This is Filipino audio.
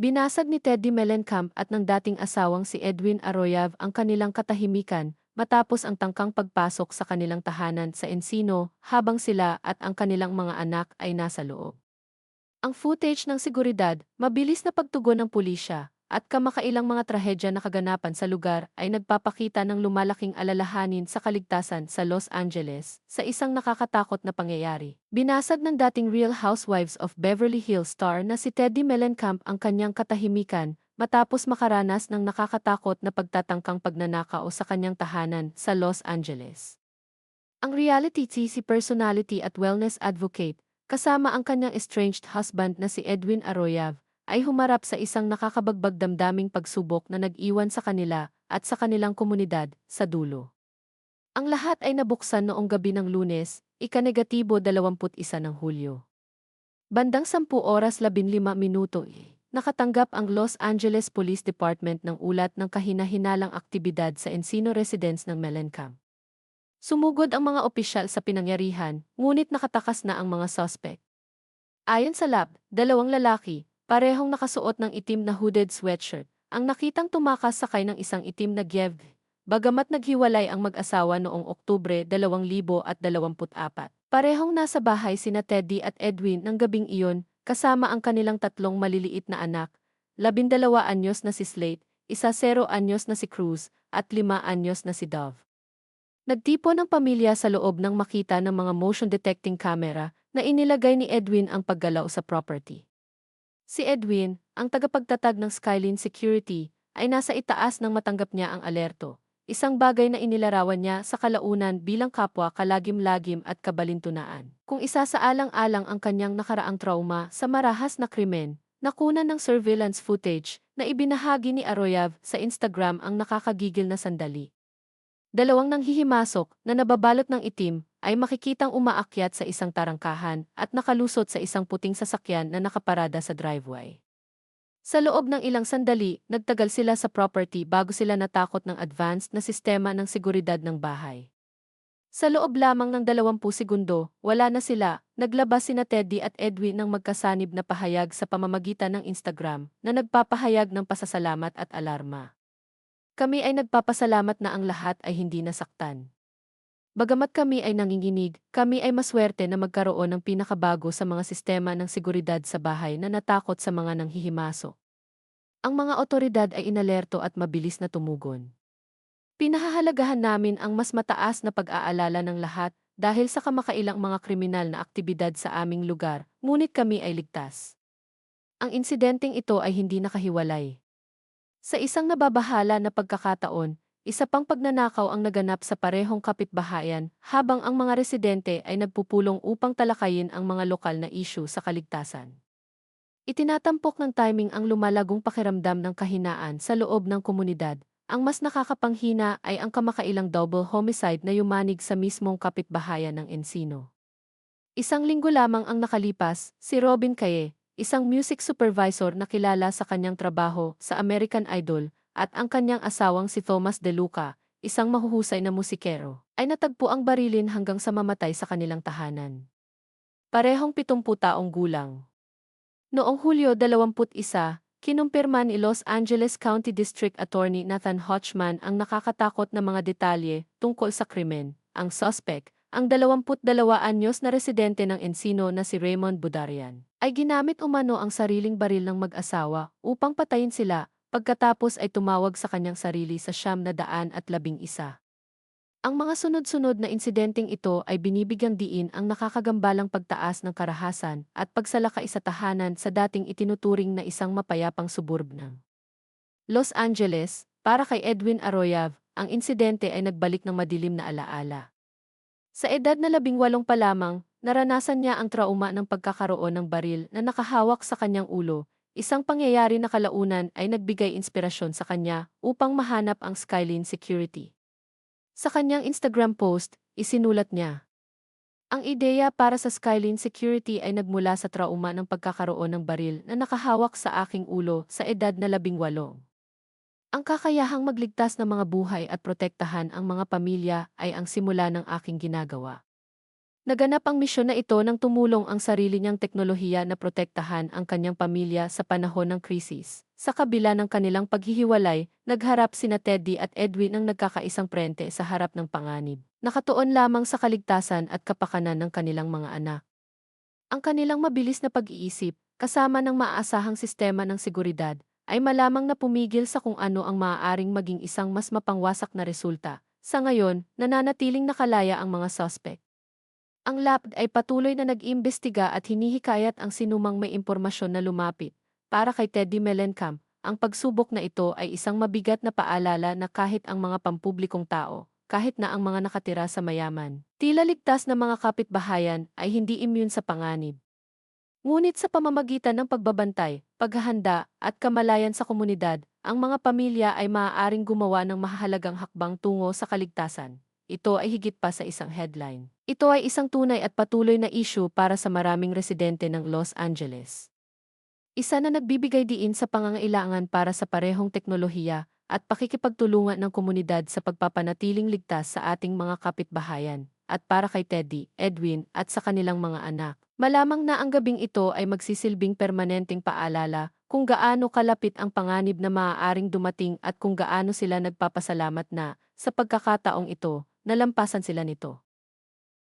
Binasag ni Teddy Mellencamp at ng dating asawang si Edwin Arroyav ang kanilang katahimikan matapos ang tangkang pagpasok sa kanilang tahanan sa Encino habang sila at ang kanilang mga anak ay nasa loob. Ang footage ng seguridad, mabilis na pagtugon ng pulisya, at kamakailang mga trahedya na kaganapan sa lugar ay nagpapakita ng lumalaking alalahanin sa kaligtasan sa Los Angeles sa isang nakakatakot na pangyayari. Binasag ng dating Real Housewives of Beverly Hills star na si Teddy Mellencamp ang kanyang katahimikan matapos makaranas ng nakakatakot na pagtatangkang pagnanakaw sa kanyang tahanan sa Los Angeles. Ang reality TV personality at wellness advocate, kasama ang kanyang estranged husband na si Edwin Arroyav, ay humarap sa isang nakakabagbag damdaming pagsubok na nag-iwan sa kanila at sa kanilang komunidad sa dulo. Ang lahat ay nabuksan noong gabi ng lunes, ikanegatibo 21 ng Hulyo. Bandang 10 oras 15 minuto, nakatanggap ang Los Angeles Police Department ng ulat ng kahinahinalang aktibidad sa Encino Residence ng Mellencamp. Sumugod ang mga opisyal sa pinangyarihan, ngunit nakatakas na ang mga suspect. Ayon sa lab, dalawang lalaki, Parehong nakasuot ng itim na hooded sweatshirt, ang nakitang tumakas sakay ng isang itim na Giev, bagamat naghiwalay ang mag-asawa noong Oktubre 2024. Parehong nasa bahay sina Teddy at Edwin ng gabing iyon, kasama ang kanilang tatlong maliliit na anak, labindalawa anyos na si Slate, isa zero anyos na si Cruz, at lima anyos na si Dove. Nagtipo ng pamilya sa loob ng makita ng mga motion detecting camera na inilagay ni Edwin ang paggalaw sa property. Si Edwin, ang tagapagtatag ng Skyline Security, ay nasa itaas nang matanggap niya ang alerto, isang bagay na inilarawan niya sa kalaunan bilang kapwa kalagim-lagim at kabalintunaan. Kung isa sa alang-alang ang kanyang nakaraang trauma sa marahas na krimen, nakunan ng surveillance footage na ibinahagi ni Aroyav sa Instagram ang nakakagigil na sandali. Dalawang nanghihimasok na nababalot ng itim ay makikitang umaakyat sa isang tarangkahan at nakalusot sa isang puting sasakyan na nakaparada sa driveway. Sa loob ng ilang sandali, nagtagal sila sa property bago sila natakot ng advanced na sistema ng seguridad ng bahay. Sa loob lamang ng 20 segundo, wala na sila, naglabas sina Teddy at Edwin ng magkasanib na pahayag sa pamamagitan ng Instagram na nagpapahayag ng pasasalamat at alarma. Kami ay nagpapasalamat na ang lahat ay hindi nasaktan. Bagamat kami ay nanginginig, kami ay maswerte na magkaroon ng pinakabago sa mga sistema ng seguridad sa bahay na natakot sa mga nanghihimaso. Ang mga otoridad ay inalerto at mabilis na tumugon. Pinahahalagahan namin ang mas mataas na pag-aalala ng lahat dahil sa kamakailang mga kriminal na aktibidad sa aming lugar, ngunit kami ay ligtas. Ang insidenteng ito ay hindi nakahiwalay. Sa isang nababahala na pagkakataon, isa pang pagnanakaw ang naganap sa parehong kapitbahayan habang ang mga residente ay nagpupulong upang talakayin ang mga lokal na issue sa kaligtasan. Itinatampok ng timing ang lumalagong pakiramdam ng kahinaan sa loob ng komunidad. Ang mas nakakapanghina ay ang kamakailang double homicide na yumanig sa mismong kapitbahayan ng Encino. Isang linggo lamang ang nakalipas, si Robin Kaye, isang music supervisor na kilala sa kanyang trabaho sa American Idol, at ang kanyang asawang si Thomas De Luca, isang mahuhusay na musikero, ay natagpo ang barilin hanggang sa mamatay sa kanilang tahanan. Parehong 70 taong gulang. Noong Hulyo 21, kinumpirma ni Los Angeles County District Attorney Nathan Hodgman ang nakakatakot na mga detalye tungkol sa krimen. Ang suspect, ang 22 anyos na residente ng Encino na si Raymond Budarian, ay ginamit umano ang sariling baril ng mag-asawa upang patayin sila Pagkatapos ay tumawag sa kanyang sarili sa siyam na daan at labing isa. Ang mga sunod-sunod na insidenteng ito ay binibigyang diin ang nakakagambalang pagtaas ng karahasan at pagsalakay sa tahanan sa dating itinuturing na isang mapayapang suburb ng Los Angeles, para kay Edwin Arroyav, ang insidente ay nagbalik ng madilim na alaala. Sa edad na labing walong pa lamang, naranasan niya ang trauma ng pagkakaroon ng baril na nakahawak sa kanyang ulo Isang pangyayari na kalaunan ay nagbigay inspirasyon sa kanya upang mahanap ang Skyline Security. Sa kanyang Instagram post, isinulat niya, Ang ideya para sa Skyline Security ay nagmula sa trauma ng pagkakaroon ng baril na nakahawak sa aking ulo sa edad na labing walong. Ang kakayahang magligtas ng mga buhay at protektahan ang mga pamilya ay ang simula ng aking ginagawa. Naganap ang misyon na ito nang tumulong ang sarili niyang teknolohiya na protektahan ang kanyang pamilya sa panahon ng krisis. Sa kabila ng kanilang paghihiwalay, nagharap sina Teddy at Edwin ng nagkakaisang prente sa harap ng panganib. Nakatuon lamang sa kaligtasan at kapakanan ng kanilang mga anak. Ang kanilang mabilis na pag-iisip, kasama ng maaasahang sistema ng seguridad, ay malamang na pumigil sa kung ano ang maaaring maging isang mas mapangwasak na resulta. Sa ngayon, nananatiling nakalaya ang mga suspect. Ang lab ay patuloy na nag-imbestiga at hinihikayat ang sinumang may impormasyon na lumapit. Para kay Teddy Mellencamp, ang pagsubok na ito ay isang mabigat na paalala na kahit ang mga pampublikong tao, kahit na ang mga nakatira sa mayaman, tila ligtas na mga kapitbahayan ay hindi immune sa panganib. Ngunit sa pamamagitan ng pagbabantay, paghahanda, at kamalayan sa komunidad, ang mga pamilya ay maaaring gumawa ng mahalagang hakbang tungo sa kaligtasan. Ito ay higit pa sa isang headline. Ito ay isang tunay at patuloy na issue para sa maraming residente ng Los Angeles. Isa na nagbibigay diin sa pangangailangan para sa parehong teknolohiya at pakikipagtulungan ng komunidad sa pagpapanatiling ligtas sa ating mga kapitbahayan at para kay Teddy, Edwin at sa kanilang mga anak. Malamang na ang gabing ito ay magsisilbing permanenteng paalala kung gaano kalapit ang panganib na maaaring dumating at kung gaano sila nagpapasalamat na, sa pagkakataong ito, nalampasan sila nito.